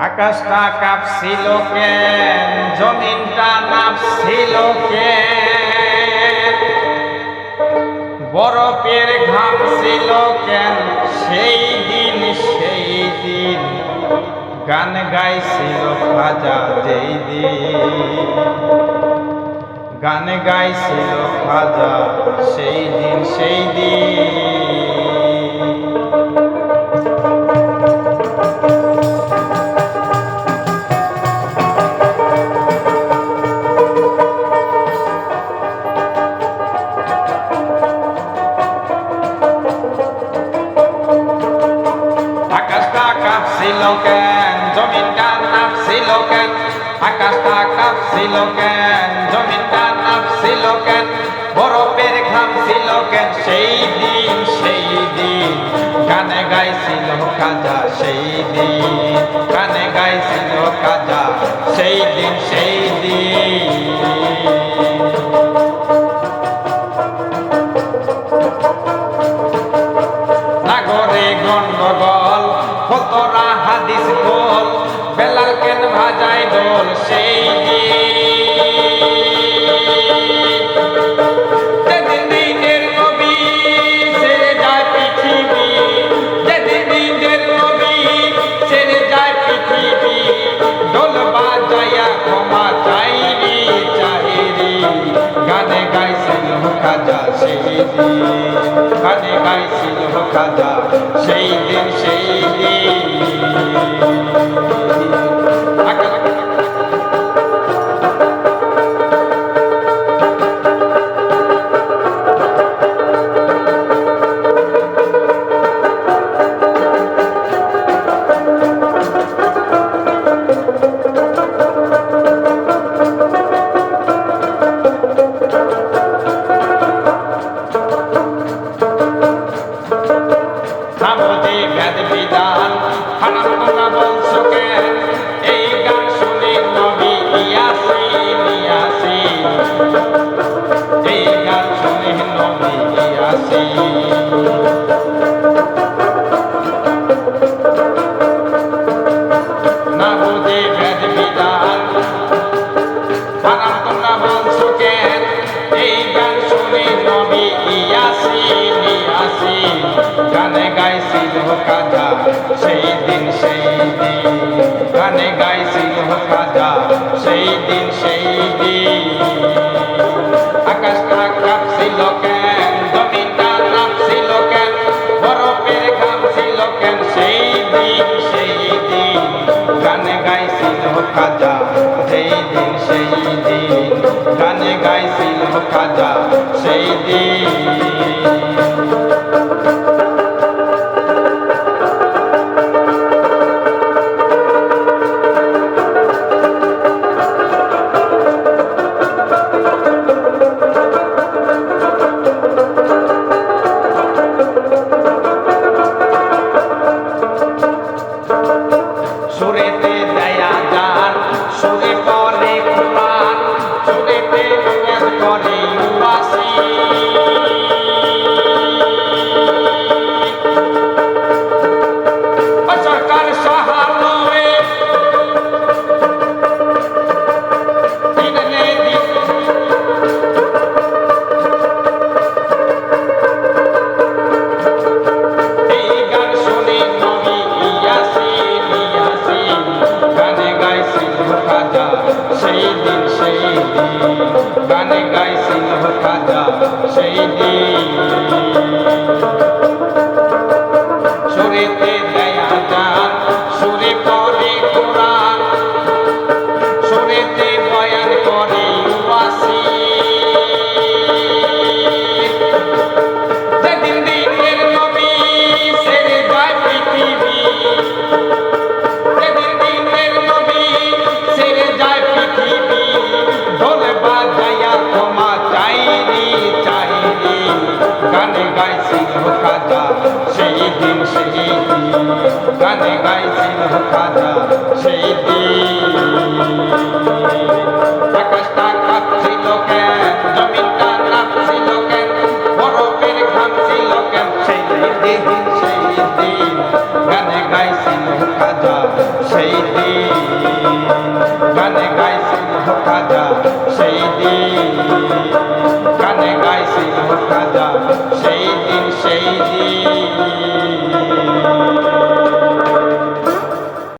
আকাশটা কাঁপছিল কেন? জমিনটা নাপছিল কেন? বরফের ঘাম ছিল কেন? সেই দিন সেই দিন। গান গাইছিল খাজা যেই দিন। গান গাইছিল খাজা সেই দিন সেই দিন। কেন? জমিনটা নাপছিল কেন? আকাশটা কাঁপছিল কেন? জমিনটা নাপছিল কেন? বরফের ঘাম ছিল কেন? সেই দিন সেই দিন গানে গাইছিল খাজা সেই দিন। সেই দিন সেই দিন দিন সেই দিন। আকাশটা কাঁপছিল কেন জমিনটা নামছিল কেন, বরফের ঘাম ছিল কেন, সেই দিন সেই দিন। গানে গাইছিল খাজা, সেই দিন সেই দিন। গানে গাইছিল খাজা, সেই দিন। খাজা সেই গানে গাইছিল খাজা সেই দিন সেই দিন গানে গাইছিল খাজা সেই দিন আকাশটা কাঁপছিল কেন জমিনটা নাচছিল কেন বরফের ঘামছিল কেন সেই দিন সেই দিন গানে গাইছিল খাজা সেই দিন গানে গাইছিল খাজা সেই দিন